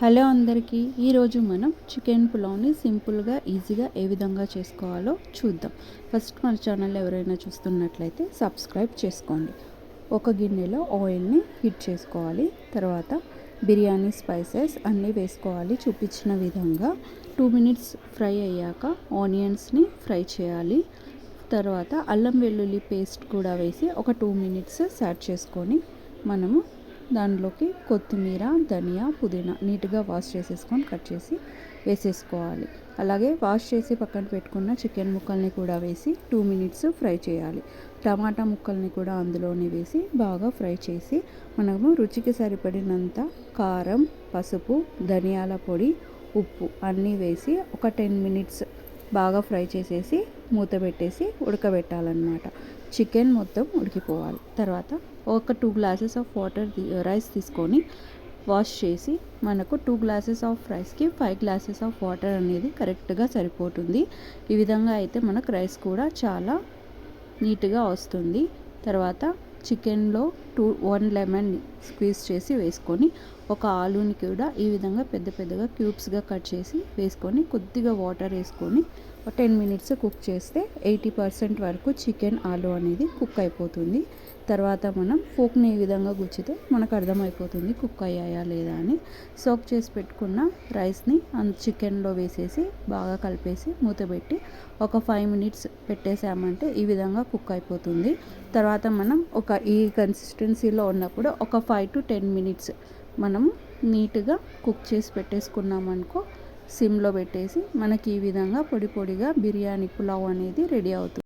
Hello అందరికీ. ఈరోజు మనం చికెన్ పులావ్ని సింపుల్గా ఈజీగా ఏ విధంగా చేసుకోవాలో చూద్దాం. ఫస్ట్ మన ఛానల్ ఎవరైనా చూస్తున్నట్లయితే సబ్స్క్రైబ్ చేసుకోండి. ఒక గిన్నెలో ఆయిల్ని హీట్ చేసుకోవాలి. తర్వాత బిర్యానీ స్పైసెస్ అన్నీ వేసుకోవాలి చూపించిన విధంగా. టూ మినిట్స్ ఫ్రై అయ్యాక ఆనియన్స్ని ఫ్రై చేయాలి. తర్వాత అల్లం వెల్లుల్లి పేస్ట్ కూడా వేసి ఒక టూ మినిట్స్ సెట్ చేసుకొని మనము దానిలోకి కొత్తిమీర ధనియా పుదీనా నీట్గా వాష్ చేసేసుకొని కట్ చేసి వేసేసుకోవాలి. అలాగే వాష్ చేసి పక్కన పెట్టుకున్న చికెన్ ముక్కల్ని కూడా వేసి టూ మినిట్స్ ఫ్రై చేయాలి. టమాటా ముక్కల్ని కూడా అందులోనే వేసి బాగా ఫ్రై చేసి మనము రుచికి సరిపడినంత కారం పసుపు ధనియాల పొడి ఉప్పు అన్నీ వేసి ఒక టెన్ మినిట్స్ బాగా ఫ్రై చేసేసి మూత పెట్టేసి ఉడకబెట్టాలన్నమాట. చికెన్ మొత్తం ఉడికిపోవాలి. తర్వాత ఒక two glasses of water rice తీసుకొని వాష్ చేసి మనకు టూ గ్లాసెస్ ఆఫ్ రైస్కి ఫైవ్ గ్లాసెస్ ఆఫ్ వాటర్ అనేది కరెక్ట్గా సరిపోతుంది. ఈ విధంగా అయితే మనకు రైస్ కూడా చాలా నీట్గా వస్తుంది. తర్వాత చికెన్లో టూ వన్ లెమన్ స్క్వీజ్ చేసి వేసుకొని ఒక ఆలూని కూడా ఈ విధంగా పెద్ద పెద్దగా క్యూబ్స్గా కట్ చేసి వేసుకొని కొద్దిగా వాటర్ వేసుకొని టెన్ మినిట్స్ కుక్ చేస్తే ఎయిటీ పర్సెంట్ వరకు చికెన్ ఆలు అనేది కుక్ అయిపోతుంది. తర్వాత మనం ఫోక్ని ఈ విధంగా గుచ్చితే మనకు అర్థమైపోతుంది కుక్ అయ్యాయా లేదా అని. సోక్ చేసి పెట్టుకున్న రైస్ని చికెన్లో వేసేసి బాగా కలిపేసి మూతపెట్టి ఒక ఫైవ్ మినిట్స్ పెట్టేసామంటే ఈ విధంగా కుక్ అయిపోతుంది. తర్వాత మనం ఒక ఈ కన్సిస్టెన్సీలో ఉన్నప్పుడు ఒక ఫైవ్ టు టెన్ మినిట్స్ మనం నీట్గా కుక్ చేసి పెట్టేసుకున్నామనుకో సిమ్లో పెట్టేసి మనకి ఈ విధంగా పొడి పొడిగా బిర్యానీ పులావ్ అనేది రెడీ అవుతుంది.